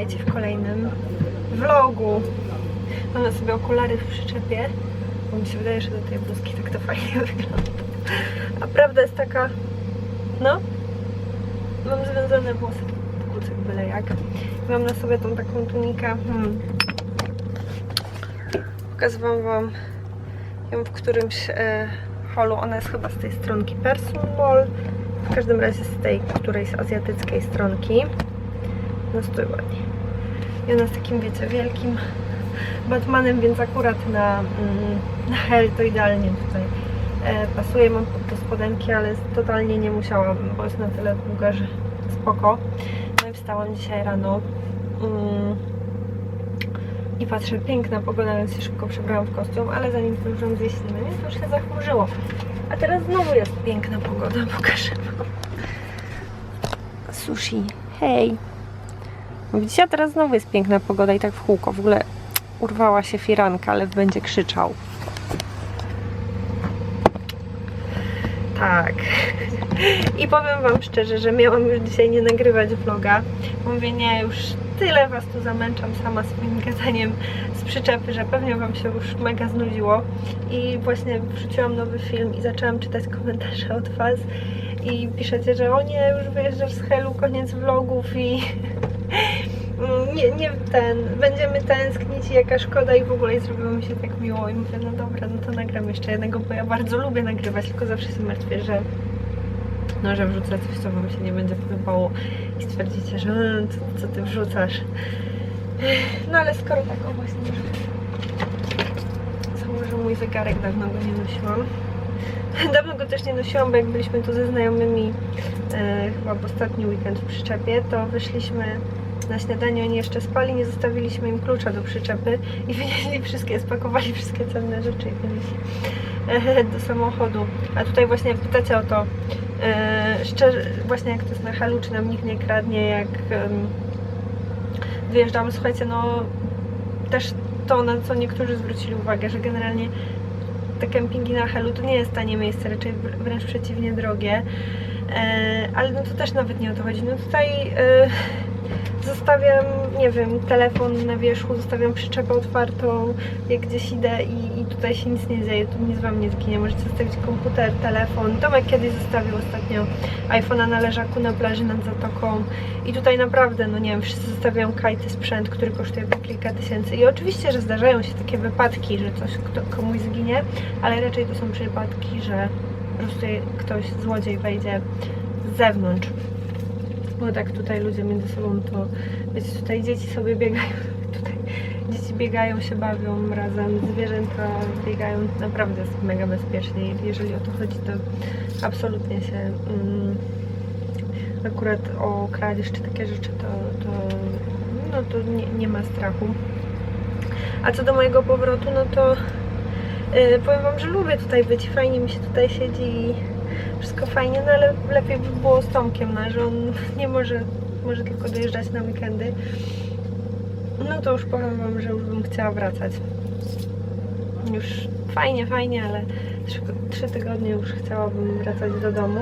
witajcie w kolejnym vlogu. Mam na sobie okulary w przyczepie, bo mi się wydaje, że do tej bluzki tak to fajnie wygląda. A prawda jest taka, no, mam związane włosy w kucyk byle jak. Mam na sobie tą taką tunikę, hmm. Pokazywałam wam ją w którymś e, holu, ona jest chyba z tej stronki Person Mall, w każdym razie z tej którejś azjatyckiej stronki. No stój ładnie. I z takim, wiecie, wielkim Batmanem, więc akurat na, mm, na hel to idealnie tutaj e, pasuje. Mam pod to spodenki, ale totalnie nie musiałam, bo jest na tyle długa, że spoko. No i wstałam dzisiaj rano mm, i patrzę, piękna pogoda, więc się szybko przebrałam w kostium, ale zanim zdążyłam zjeść śniadanie, to już się zachmurzyło. A teraz znowu jest piękna pogoda, pokażę wam. Sushi, hej! Widzicie, a teraz znowu jest piękna pogoda i tak w kółko. W ogóle urwała się firanka, ale będzie krzyczał. Tak. I powiem Wam szczerze, że miałam już dzisiaj nie nagrywać vloga. Mówię, nie, już tyle Was tu zamęczam sama swoim gadaniem z przyczepy, że pewnie Wam się już mega znudziło. I właśnie wrzuciłam nowy film i zaczęłam czytać komentarze od Was. I piszecie, że o nie, już wyjeżdżasz z Helu, koniec vlogów i nie, nie ten, będziemy tęsknić i jaka szkoda i w ogóle zrobiło mi się tak miło i mówię, no dobra, no to nagram jeszcze jednego, bo ja bardzo lubię nagrywać, tylko zawsze się martwię, że no, że wrzucę coś, co wam się nie będzie podobało i stwierdzicie, że "Mm, co, co ty wrzucasz. No ale skoro tak, o właśnie założę mój zegarek, dawno go nie nosiłam. Dawno go też nie nosiłam, bo jak byliśmy tu ze znajomymi e, chyba w ostatni weekend w przyczepie, to wyszliśmy na śniadanie, oni jeszcze spali, nie zostawiliśmy im klucza do przyczepy i wynieśli wszystkie, spakowali wszystkie cenne rzeczy i wynieśli e, do samochodu. A tutaj właśnie jak pytacie o to, e, szczerze, właśnie jak to jest na halu, czy nam nikt nie kradnie, jak wyjeżdżamy, słuchajcie, no też to, na co niektórzy zwrócili uwagę, że generalnie te kempingi na Helu to nie jest tanie miejsce, raczej wr- wręcz przeciwnie drogie. E, ale no to też nawet nie o to chodzi. No tutaj zostawiam, nie wiem, telefon na wierzchu, zostawiam przyczepę otwartą, jak gdzieś idę i, i tutaj się nic nie dzieje, tu nic wam nie zginie. Możecie zostawić komputer, telefon. Tomek kiedyś zostawił ostatnio iPhone'a na leżaku na plaży nad zatoką i tutaj naprawdę, no nie wiem, wszyscy zostawiają kajty, sprzęt, który kosztuje po kilka tysięcy i oczywiście, że zdarzają się takie wypadki, że coś kto, komuś zginie, ale raczej to są przypadki, że po prostu ktoś, złodziej wejdzie z zewnątrz. Bo tak tutaj ludzie między sobą to, wiecie, tutaj dzieci sobie biegają, tutaj dzieci biegają, się bawią razem, zwierzęta biegają, naprawdę jest mega bezpiecznie. Jeżeli o to chodzi, to absolutnie się mm, akurat o kradzież czy takie rzeczy, to, to, no, to nie, nie ma strachu. A co do mojego powrotu, no to yy, powiem Wam, że lubię tutaj być, fajnie mi się tutaj siedzi wszystko fajnie, no ale lepiej by było z Tomkiem, no, że on nie może, może tylko dojeżdżać na weekendy. No to już powiem Wam, że już bym chciała wracać. Już fajnie, fajnie, ale trzy, trzy tygodnie już chciałabym wracać do domu.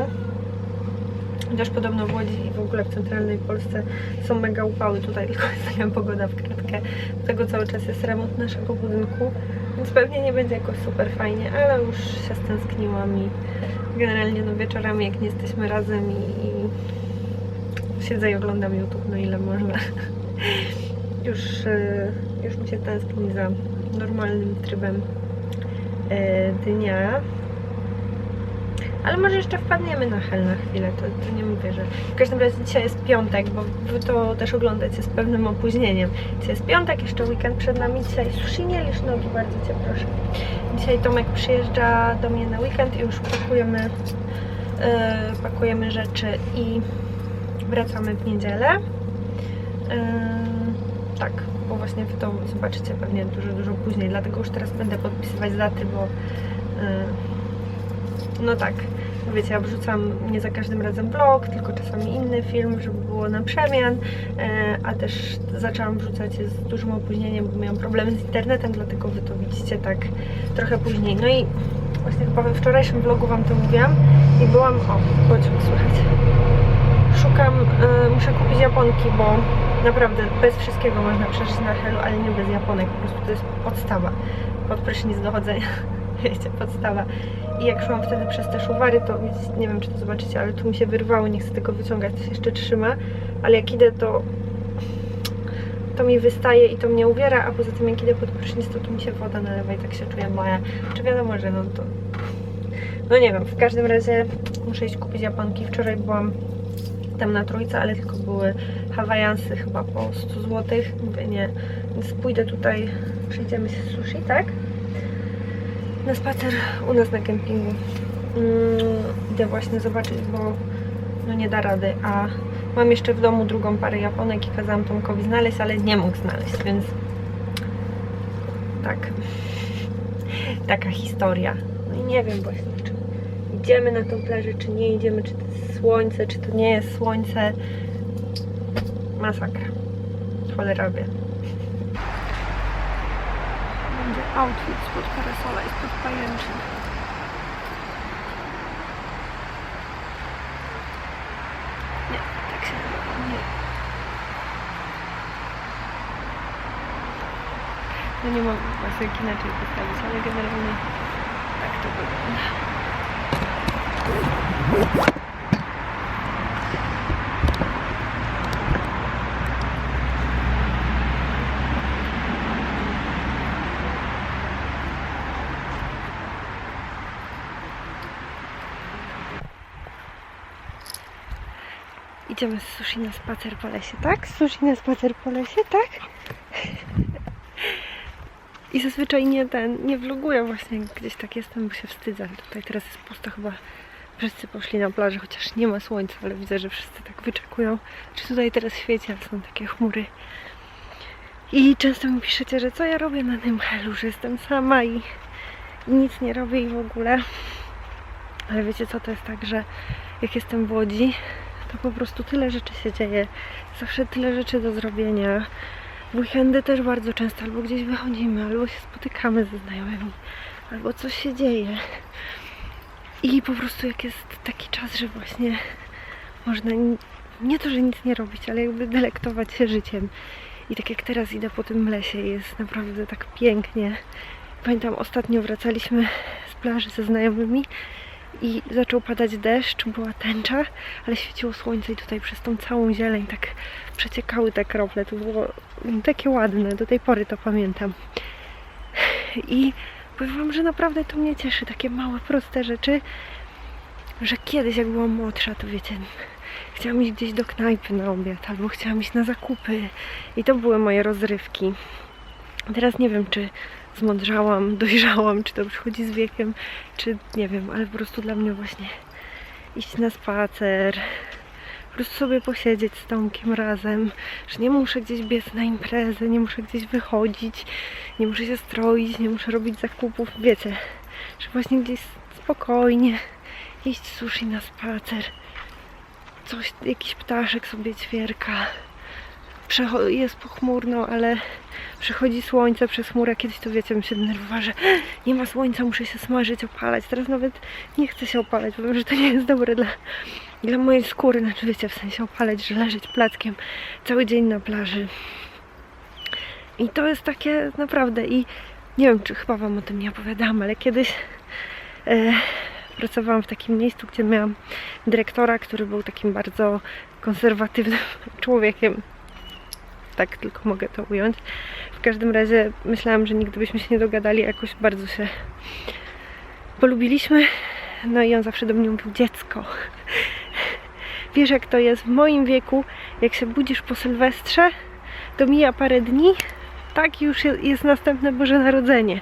Chociaż podobno w Łodzi i w ogóle w centralnej Polsce są mega upały. Tutaj tylko jest taka pogoda w kratkę. Do tego cały czas jest remont naszego budynku, pewnie nie będzie jakoś super fajnie, ale już się stęskniłam i generalnie no wieczorami jak nie jesteśmy razem i, i siedzę i oglądam YouTube, no ile można. już, e, już mi się tęskni za normalnym trybem e, dnia. Ale może jeszcze wpadniemy na hel na chwilę, to, to nie mówię, że... W każdym razie dzisiaj jest piątek, bo wy to też oglądacie z pewnym opóźnieniem. Dzisiaj jest piątek, jeszcze weekend przed nami. Dzisiaj sushi nie lisz nogi, bardzo Cię proszę. Dzisiaj Tomek przyjeżdża do mnie na weekend i już pakujemy, e, pakujemy rzeczy i wracamy w niedzielę. E, tak, bo właśnie wy to zobaczycie pewnie dużo, dużo później, dlatego już teraz będę podpisywać daty, bo e, no tak, wiecie, ja wrzucam nie za każdym razem vlog, tylko czasami inny film, żeby było na przemian, e, a też zaczęłam wrzucać z dużym opóźnieniem, bo miałam problemy z internetem, dlatego wy to widzicie tak trochę później. No i właśnie chyba we wczorajszym vlogu wam to mówiłam i byłam, o, chodźmy, słuchajcie, szukam, e, muszę kupić japonki, bo Naprawdę, bez wszystkiego można przeżyć na helu, ale nie bez japonek. Po prostu to jest podstawa. Pod prysznic. Wiecie, podstawa. I jak szłam wtedy przez te szuwary, to nie wiem, czy to zobaczycie, ale tu mi się wyrwało, nie chcę tego wyciągać, to się jeszcze trzyma. Ale jak idę, to to mi wystaje i to mnie uwiera, a poza tym jak idę pod prysznic, to tu mi się woda nalewa i tak się czuję moja. Czy wiadomo, że no to... No nie wiem, w każdym razie muszę iść kupić japonki. Wczoraj byłam tam na trójce, ale tylko były hawajansy chyba po 100 zł. Mówię nie, więc pójdę tutaj, przejdziemy się sushi, tak? Na spacer u nas na kempingu. Mm, idę właśnie zobaczyć, bo no nie da rady, a mam jeszcze w domu drugą parę japonek i kazałam Tomkowi znaleźć, ale nie mógł znaleźć, więc tak. Taka historia. No i nie wiem właśnie, czy idziemy na tą plażę, czy nie idziemy, czy to jest słońce, czy to nie jest słońce. Masakra. Cholera wie. Będzie outfit spod parasola i spod pajęczyn. Nie, tak się nie. No nie mam was jak inaczej postawić, ale generalnie tak to wygląda. Idziemy z sushi na spacer po lesie, tak? Sushi na spacer po lesie, tak? I zazwyczaj nie ten, nie vloguję właśnie gdzieś tak jestem, bo się wstydzę. Tutaj teraz jest pusto chyba. Wszyscy poszli na plażę, chociaż nie ma słońca, ale widzę, że wszyscy tak wyczekują. Czy tutaj teraz świeci, ale są takie chmury. I często mi piszecie, że co ja robię na tym helu, że jestem sama i, i nic nie robię i w ogóle. Ale wiecie co, to jest tak, że jak jestem w Łodzi, to po prostu tyle rzeczy się dzieje. Zawsze tyle rzeczy do zrobienia. W weekendy też bardzo często albo gdzieś wychodzimy, albo się spotykamy ze znajomymi, albo coś się dzieje. I po prostu jak jest taki czas, że właśnie można ni- nie to, że nic nie robić, ale jakby delektować się życiem. I tak jak teraz idę po tym lesie, jest naprawdę tak pięknie. Pamiętam, ostatnio wracaliśmy z plaży ze znajomymi i zaczął padać deszcz, była tęcza, ale świeciło słońce i tutaj przez tą całą zieleń tak przeciekały te krople. To było takie ładne, do tej pory to pamiętam. I powiem wam, że naprawdę to mnie cieszy, takie małe, proste rzeczy, że kiedyś jak byłam młodsza, to wiecie, chciałam iść gdzieś do knajpy na obiad, albo chciałam iść na zakupy i to były moje rozrywki. Teraz nie wiem, czy zmądrzałam, dojrzałam, czy to przychodzi z wiekiem, czy nie wiem, ale po prostu dla mnie właśnie iść na spacer, po prostu sobie posiedzieć z Tomkiem razem, że nie muszę gdzieś biec na imprezę, nie muszę gdzieś wychodzić, nie muszę się stroić, nie muszę robić zakupów, wiecie, że właśnie gdzieś spokojnie iść sushi na spacer, coś, jakiś ptaszek sobie ćwierka, jest pochmurno, ale przychodzi słońce przez chmurę. Kiedyś to wiecie, bym się denerwowała, że nie ma słońca, muszę się smażyć, opalać. Teraz nawet nie chcę się opalać, bo wiem, że to nie jest dobre dla, dla mojej skóry. Znaczy wiecie, w sensie opalać, że leżeć plackiem cały dzień na plaży. I to jest takie naprawdę i nie wiem, czy chyba wam o tym nie opowiadałam, ale kiedyś e, pracowałam w takim miejscu, gdzie miałam dyrektora, który był takim bardzo konserwatywnym człowiekiem tak tylko mogę to ująć. W każdym razie myślałam, że nigdy byśmy się nie dogadali, jakoś bardzo się polubiliśmy. No i on zawsze do mnie mówił dziecko. Wiesz jak to jest w moim wieku, jak się budzisz po Sylwestrze, to mija parę dni, tak już je- jest następne Boże Narodzenie.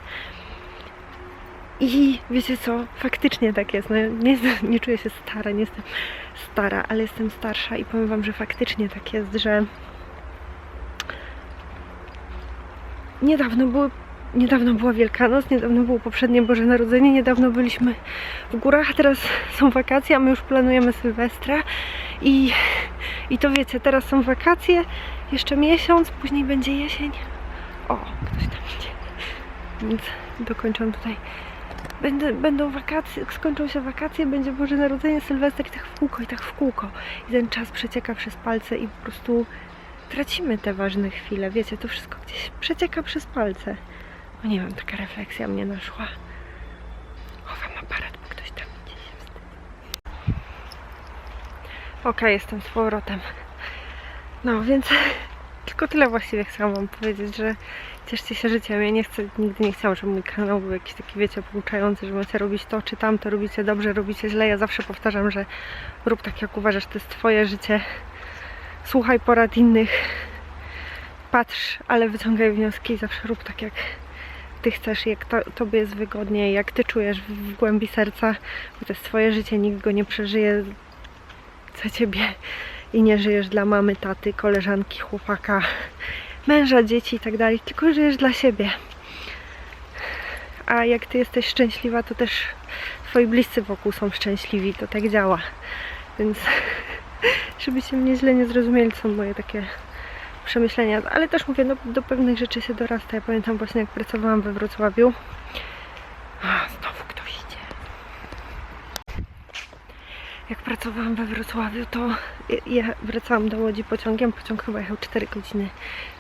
I wiecie co, faktycznie tak jest. No, nie, nie czuję się stara, nie jestem stara, ale jestem starsza i powiem wam, że faktycznie tak jest, że niedawno były Niedawno była Wielkanoc, niedawno było poprzednie Boże Narodzenie, niedawno byliśmy w górach, teraz są wakacje, a my już planujemy Sylwestra i, i to wiecie, teraz są wakacje, jeszcze miesiąc, później będzie jesień. O, ktoś tam idzie. Więc dokończam tutaj. Będę, będą wakacje, skończą się wakacje, będzie Boże Narodzenie, Sylwester i tak w kółko, i tak w kółko. I ten czas przecieka przez palce i po prostu tracimy te ważne chwile. Wiecie, to wszystko gdzieś przecieka przez palce. No nie wiem, taka refleksja mnie naszła. Chowam aparat, bo ktoś tam gdzieś jest. Okej, jestem z powrotem. No, więc tylko tyle właściwie chciałam wam powiedzieć, że cieszcie się życiem. Ja nie chcę, nigdy nie chciałam, żeby mój kanał był jakiś taki, wiecie, pouczający, że macie robić to czy tamto, robicie dobrze, robicie źle. Ja zawsze powtarzam, że rób tak jak uważasz, to jest twoje życie. Słuchaj porad innych, patrz, ale wyciągaj wnioski zawsze rób tak jak ty chcesz, jak to, tobie jest wygodnie, jak ty czujesz w, w głębi serca, bo to jest twoje życie, nikt go nie przeżyje za ciebie i nie żyjesz dla mamy, taty, koleżanki, chłopaka, męża, dzieci i tak dalej, tylko żyjesz dla siebie. A jak ty jesteś szczęśliwa, to też twoi bliscy wokół są szczęśliwi, to tak działa. Więc żebyście mnie źle nie zrozumieli, są moje takie przemyślenia, ale też mówię, no, do pewnych rzeczy się dorasta. Ja pamiętam właśnie jak pracowałam we Wrocławiu. A, znowu ktoś idzie. Jak pracowałam we Wrocławiu, to ja wracałam do Łodzi pociągiem. Pociąg chyba jechał 4 godziny,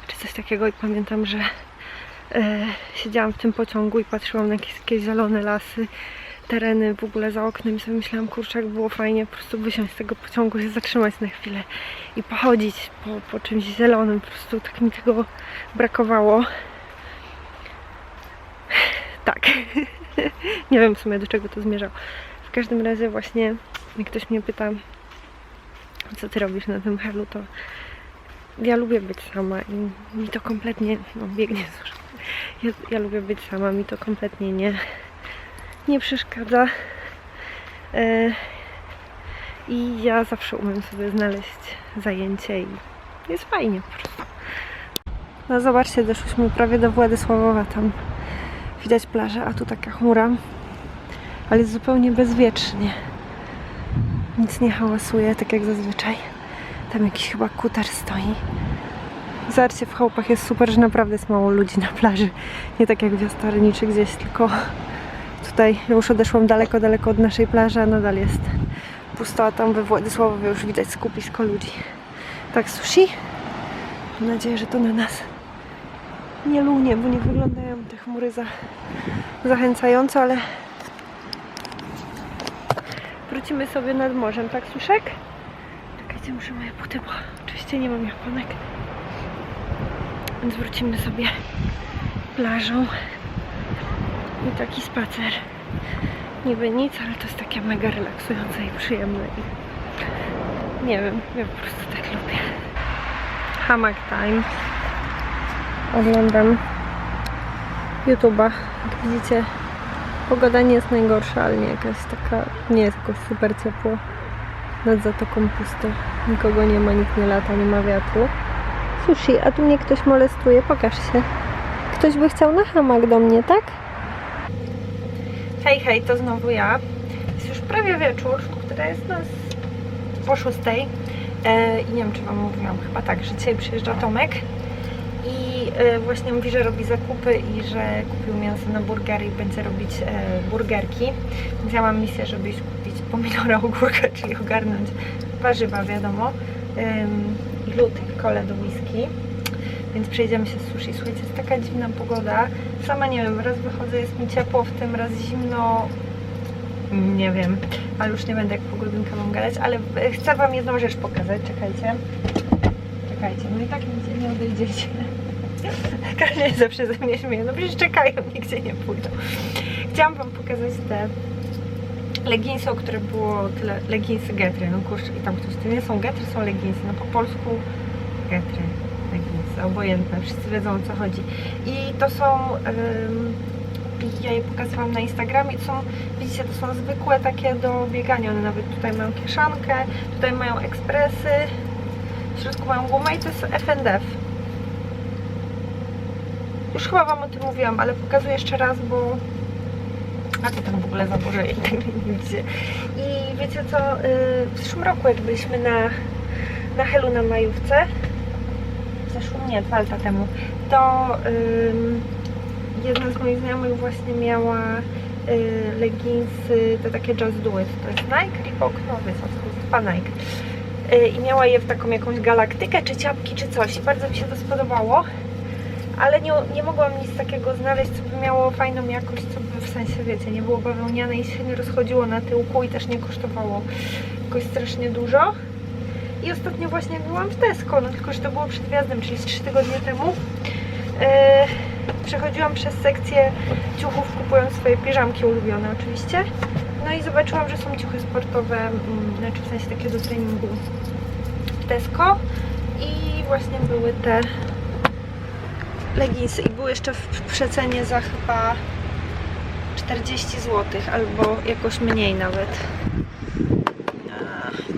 czy coś takiego i pamiętam, że e, siedziałam w tym pociągu i patrzyłam na jakieś, jakieś zielone lasy, tereny w ogóle za oknem i sobie myślałam, kurczę, jak było fajnie po prostu wysiąść z tego pociągu, się zatrzymać na chwilę i pochodzić po, po czymś zielonym. Po prostu tak mi tego brakowało. Tak. Nie wiem w sumie do czego to zmierzał. W każdym razie właśnie jak ktoś mnie pyta, co ty robisz na tym helu, to ja lubię być sama i mi to kompletnie, no biegnie ja, ja lubię być sama, mi to kompletnie nie, nie przeszkadza. E, I ja zawsze umiem sobie znaleźć zajęcie i jest fajnie po prostu. No zobaczcie, doszłyśmy prawie do Władysławowa, tam widać plażę, a tu taka chmura, ale jest zupełnie bezwietrznie. Nic nie hałasuje, tak jak zazwyczaj. Tam jakiś chyba kuter stoi. Zobaczcie, w chałupach jest super, że naprawdę jest mało ludzi na plaży. Nie tak jak w Jastarni czy gdzieś, tylko tutaj już odeszłam daleko, daleko od naszej plaży, a nadal jest pusto, a tam we Władysławowie już widać skupisko ludzi. Tak, sushi? Mam nadzieję, że to na nas nie lunie, bo nie wyglądają te chmury za, zachęcająco, ale wrócimy sobie nad morzem, tak Suszek? Czekajcie, muszę moje buty, bo oczywiście nie mam japonek. Więc wrócimy sobie plażą i taki spacer. Niby nic, ale to jest takie mega relaksujące i przyjemne i nie wiem, ja po prostu tak lubię. Hammock time. Oglądam YouTube'a. Jak widzicie, pogoda nie jest najgorsza, ale nie jakaś taka, nie jest jakoś super ciepło. Nad zatoką pusto. Nikogo nie ma, nikt nie lata, nie ma wiatru. Sushi, a tu mnie ktoś molestuje, pokaż się. Ktoś by chciał na hamak do mnie, tak? Hej, hej, to znowu ja. Jest już prawie wieczór, która jest nas po szóstej. E, I nie wiem, czy Wam mówiłam, chyba tak, że dzisiaj przyjeżdża Tomek i e, właśnie mówi, że robi zakupy i że kupił mięso na burgery i będzie robić e, burgerki. Więc ja mam misję, żeby iść kupić pomidora, ogórka, czyli ogarnąć warzywa, wiadomo, i lód i kole do whisky. Więc przejdziemy się z sushi. Słuchajcie, jest taka dziwna pogoda. Sama nie wiem, raz wychodzę, jest mi ciepło, w tym raz zimno. Nie wiem, ale już nie będę jak pogodynka mam gadać, ale chcę Wam jedną rzecz pokazać. Czekajcie. Czekajcie, no i tak nigdzie nie odejdziecie. Każdy zawsze ze mnie śmieje. No przecież czekają, nigdzie nie pójdą. Chciałam Wam pokazać te leginsy, o które było tyle. Leginsy Getry. No kurczę, i tam ktoś. To nie są Getry, są leginsy. No po polsku Getry. Obojętne. Wszyscy wiedzą o co chodzi. I to są. ym, ja je pokazywałam na Instagramie. To są, widzicie, to są zwykłe takie do biegania. One nawet tutaj mają kieszonkę, tutaj mają ekspresy. W środku mają gumę i to jest FNDF. Już chyba Wam o tym mówiłam, ale pokazuję jeszcze raz, bo a to tam w ogóle zaburzę i tak nie widzicie. I wiecie co, yy, w zeszłym roku jak byliśmy na, na Helu na majówce, w zeszłym, nie, dwa lata temu, to jedna z moich znajomych właśnie miała y, leginsy, te takie Just Do It. To jest Nike, Reebok, no wiecie, o co chodzi, chyba Nike. y, i miała je w taką jakąś galaktykę, czy ciapki, czy coś. I bardzo mi się to spodobało. Ale nie, nie mogłam nic takiego znaleźć, co by miało fajną jakość, co by w sensie, wiecie, nie było bawełniane i się nie rozchodziło na tyłku i też nie kosztowało jakoś strasznie dużo. I ostatnio właśnie byłam w Tesco, no tylko, że to było przed wjazdem, czyli z 3 tygodnie temu. E, przechodziłam przez sekcję ciuchów, kupując swoje piżamki ulubione oczywiście. No i zobaczyłam, że są ciuchy sportowe, mm, znaczy w sensie takie do treningu w Tesco. I właśnie były te leginsy i były jeszcze w przecenie za chyba 40 zł albo jakoś mniej nawet.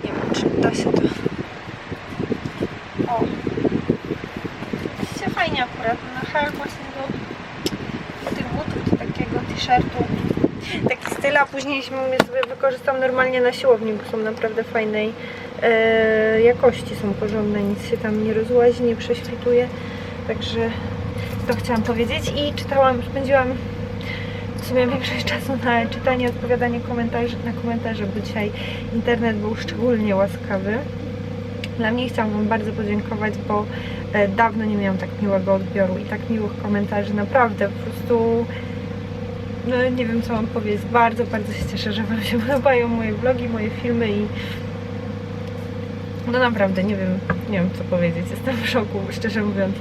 Nie wiem, czy da się to. O! Się fajnie hal właśnie do, do tych butów, do takiego t-shirtu. Taki styl, a później je sobie wykorzystam normalnie na siłowni, bo są naprawdę fajnej e, jakości, są porządne, nic się tam nie rozłazi, nie prześwituje. Także to chciałam powiedzieć i czytałam, spędziłam w sumie większość czasu na czytanie, odpowiadanie komentarzy, na komentarze, bo dzisiaj internet był szczególnie łaskawy. Dla mnie chciałam Wam bardzo podziękować, bo dawno nie miałam tak miłego odbioru i tak miłych komentarzy. Naprawdę, po prostu no nie wiem co mam powiedzieć. Bardzo, bardzo się cieszę, że Wam się podobają moje vlogi, moje filmy i no naprawdę nie wiem, nie wiem co powiedzieć. Jestem w szoku, szczerze mówiąc.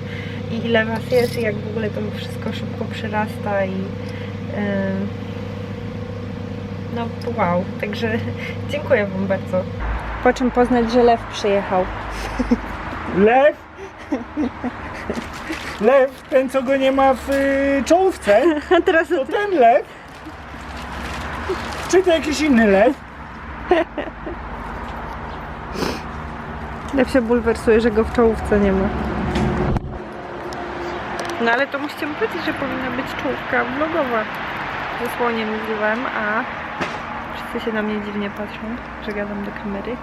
I ile Was jest i jak w ogóle to wszystko szybko przyrasta i yy, no wow, także dziękuję Wam bardzo. Po czym poznać, że lew przyjechał? Lew? Lew, ten co go nie ma w y, czołówce, A teraz to ten lew? Czy to jakiś inny lew? lew się bulwersuje, że go w czołówce nie ma. No ale to musicie mu powiedzieć, że powinna być czołówka vlogowa. Ze słoniem i a wszyscy się na mnie dziwnie patrzą, że gadam do kamery.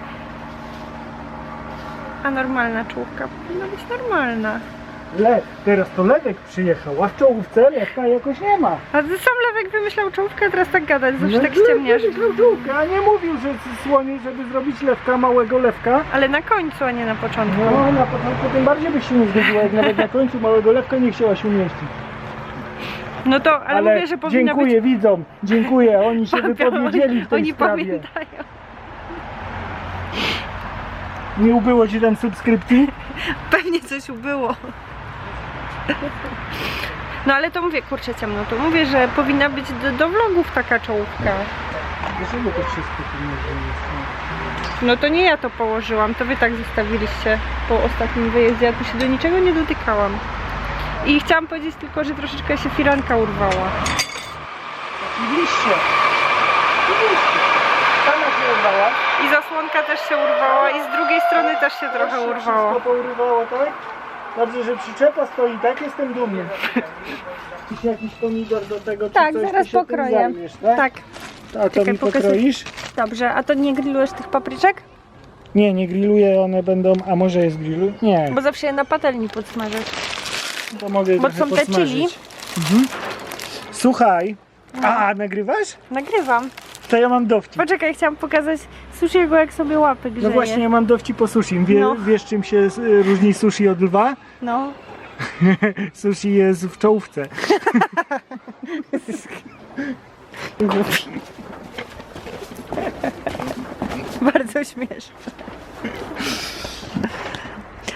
Normalna czołówka powinna być normalna. Lew, teraz to lewek przyjechał, a w czołówce lewka jakoś nie ma. A ty sam lewek wymyślał czołówkę, a teraz tak gadać, zawsze No, tak ściemniasz. wymyślał czołówkę, a nie mówił, że słonie, żeby zrobić lewka, małego lewka. Ale na końcu, a nie na początku. No, na początku tym bardziej byś się nie zgodziła, jak nawet na końcu małego lewka nie chciałaś umieścić. No to, ale, mówię, że powinna dziękuję być... widzom, dziękuję, oni się wypowiedzieli w tej Oni sprawie. pamiętają. Nie ubyło ci tam subskrypcji? Pewnie coś ubyło. No ale to mówię, kurczę ciemno, to mówię, że powinna być do, do vlogów taka czołówka. Dlaczego to wszystko tu nie jest? No to nie ja to położyłam, to wy tak zostawiliście po ostatnim wyjeździe, ja tu się do niczego nie dotykałam. I chciałam powiedzieć tylko, że troszeczkę się firanka urwała. Widzieliście? Widzieliście? Sama się urwała. I zasłonka też się urwała i z drugiej strony też się trochę urwało. Wszystko pourywało, tak? Dobrze, że przyczepa stoi, tak jestem dumny. Jakiś jakiś pomidor do tego, czy Tak, coś, zaraz ty się tym pokroję. zajmiesz, tak? Tak, A to Czekaj, mi pokażę. pokroisz? dobrze, a to nie grillujesz tych papryczek? Nie, nie grilluję, one będą, a może jest grillu? Nie, Bo zawsze je na patelni podsmażać. to mogę bo trochę są te chili. Mhm. Słuchaj, a nagrywasz? Nagrywam. To ja mam dowcip. Poczekaj, chciałam pokazać sushiego, jak sobie łapy grzeje. No właśnie, ja mam dowcip po sushi. Wie, No. Wiesz czym się różni sushi od lwa? No. Sushi jest w czołówce. Bardzo śmieszne.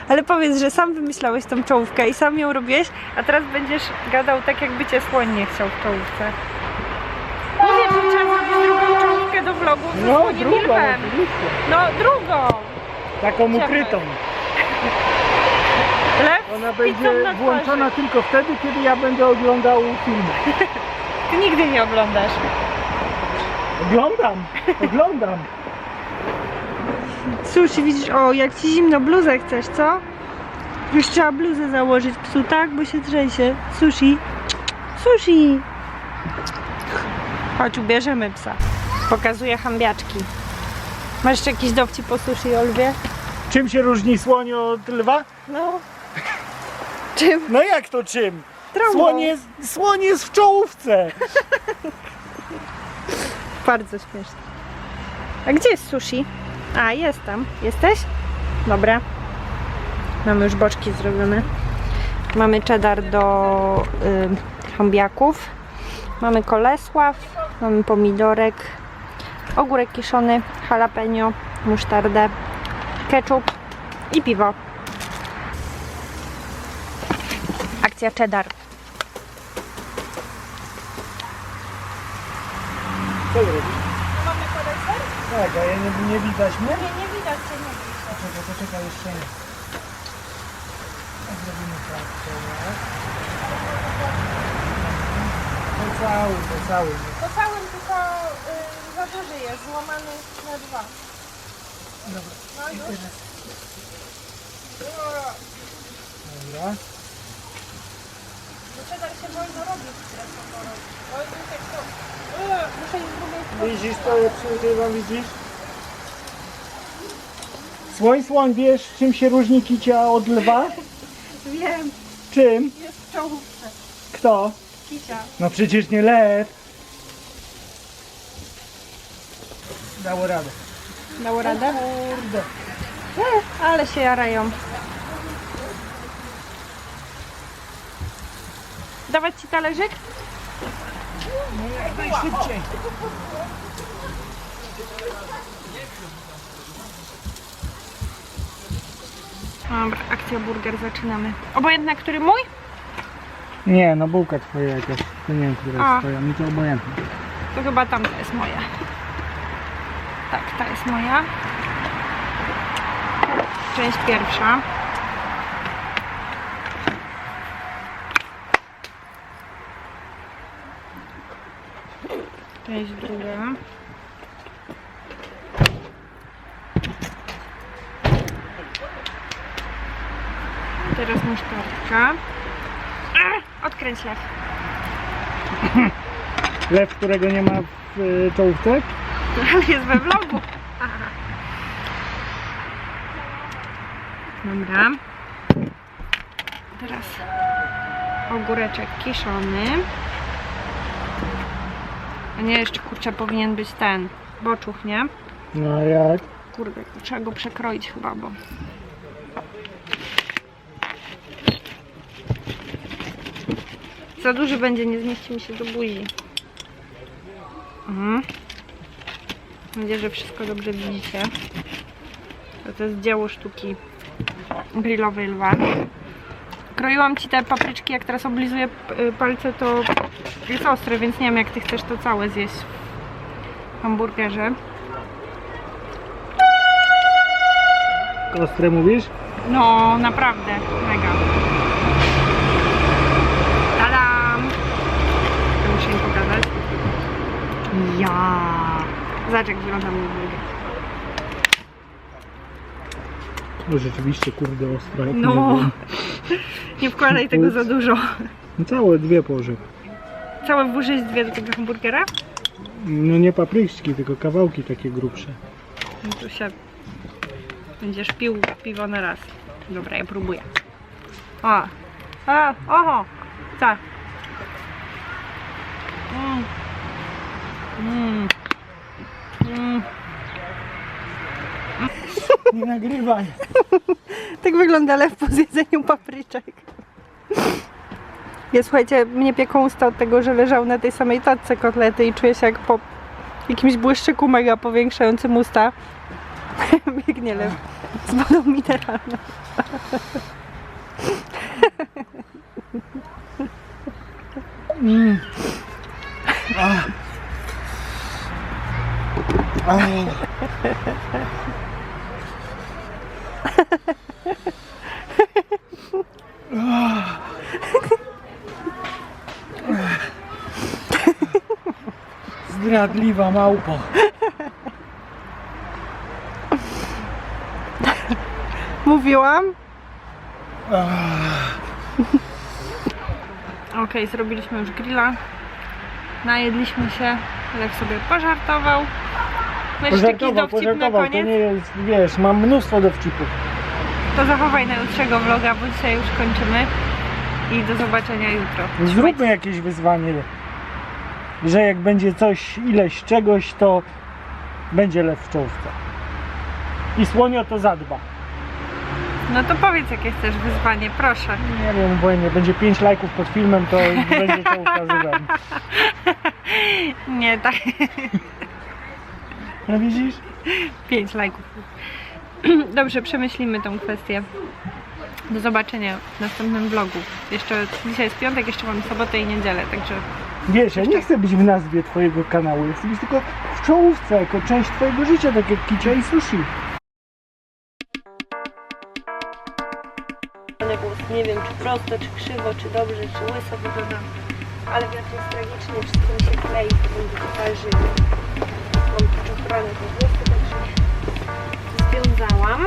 Ale powiedz, że sam wymyślałeś tą czołówkę i sam ją robiłeś, a teraz będziesz gadał tak, jakby cię słoń nie chciał w czołówce. Mówię, że trzeba zrobić drugą czołówkę do vlogów ze No, słoniem i drugą, lwem. oczywiście. No, drugą. Taką Ciemną. ukrytą. Lew Ona będzie na włączona tylko wtedy, kiedy ja będę oglądał filmy. Ty nigdy nie oglądasz. Oglądam, oglądam. Sushi, widzisz, o, jak ci zimno, bluzę chcesz, co? Już trzeba bluzę założyć psu, tak? Bo się trzęsie. Sushi. Sushi. Chodź, ubierzemy psa. Pokazuję hambiaczki. Masz jeszcze jakiś dowcip po sushi, Olwie? Czym się różni słoń od lwa? No. Czym? No jak to czym? Traumą. Słoń jest, słoń jest w czołówce. Bardzo śmieszne. A gdzie jest sushi? A, jest tam. Jesteś? Dobra. Mamy już boczki zrobione. Mamy cheddar do y, hambiaków. Mamy kolesław, mamy pomidorek, ogórek kiszony, jalapeno, musztardę, ketchup i piwo. Akcja cheddar. Co robisz? Tak, a ja nie, nie widać mnie? Nie, nie widać cię, nie Poczekaj, poczekaj jeszcze nie. Tak Zrobimy tak. To cały, to cały. Po całym tylko y, za duży jest, złamany na dwa. Dobra. No już. teraz. Dobra. Bo cheddar się wolno robi w stresu Oj, tak to. Yy, Muszę iść z drugiej strony. Widzisz to, jak przygrywam, widzisz? Słoń, słoń, wiesz czym się różni kicia od lwa? Wiem, Czym? jest w czołówce. Kto? Kicia. No przecież nie lew. Dało radę. Dało radę? Kurde. Ale się jarają. Dawać ci talerzyk? No jak najszybciej. Dobra, akcja burger zaczynamy. Obojętne, który mój? Nie, no bułka twoja jakaś. To nie wiem, która A. jest twoja. Mi to obojętne. To chyba tamta jest moja. Tak, ta jest moja. Część pierwsza. Część druga. Teraz musztardka. A, Odkręć lew. Lew, którego nie ma w y, czołówce? Jest we vlogu. Dobra. Teraz ogóreczek kiszony. A nie, jeszcze kurczę powinien być ten boczuch, nie? No jak? Kurde, trzeba go przekroić chyba, bo... Za duży będzie, nie zmieści mi się do buzi. Mhm. Mam nadzieję, że wszystko dobrze widzicie. To, jest dzieło sztuki grillowej lwa. Kroiłam Ci te papryczki, jak teraz oblizuję y, palce, to jest ostre, więc nie wiem jak Ty chcesz to całe zjeść w hamburgerze. Ostre mówisz? No, naprawdę, mega. Tadam! To muszę im pokazać. Ja! Zobacz jak wygląda mój burger. No rzeczywiście, kurde, ostre. jak No. nie wiem. Nie wkładaj tego za dużo. No całe dwie położę. Całe włożyć dwie do tego hamburgera? No nie papryczki, tylko kawałki takie grubsze. No tu się będziesz pił piwo na raz. Dobra, ja próbuję. O! A, oho! Tak. Mm. Mm. Nie nagrywaj. Tak wygląda lew po zjedzeniu papryczek. Ja słuchajcie, mnie pieką usta od tego, że leżał na tej samej tacce kotlety i czuję się jak po jakimś błyszczyku mega powiększającym usta. Biegnie lew z wodą mineralną. Mm. Zdradliwa małpo. Mówiłam? Okej, zrobiliśmy już grilla. Najedliśmy się. Lew sobie pożartował. Masz Pożartował, dowcip na pożartował, to koniec? nie jest, wiesz, mam mnóstwo dowcipów. To zachowaj na jutrzego vloga, bo dzisiaj już kończymy. I do zobaczenia jutro. Zróbmy jakieś wyzwanie, że jak będzie coś, ileś czegoś, to będzie lew w czołówce. I słonio to zadba. No to powiedz jakie chcesz wyzwanie, proszę. Nie wiem, obojętnie. Będzie 5 lajków pod filmem, to będzie to ukazywać. Nie, tak. No widzisz? 5 lajków. Dobrze, przemyślimy tą kwestię. Do zobaczenia w następnym vlogu. Jeszcze dzisiaj jest piątek, jeszcze mam sobotę i niedzielę, także Wiesz, ja nie chcę być w nazwie twojego kanału. Ja chcę być tylko w czołówce, jako część twojego życia, tak jak kicia i sushi. nie wiem czy prosto, czy krzywo, czy dobrze, czy łyso wyglądam. Ale wiatr jest tragicznie, wszystko mi się klei, to będzie twarzy. Mam także związałam.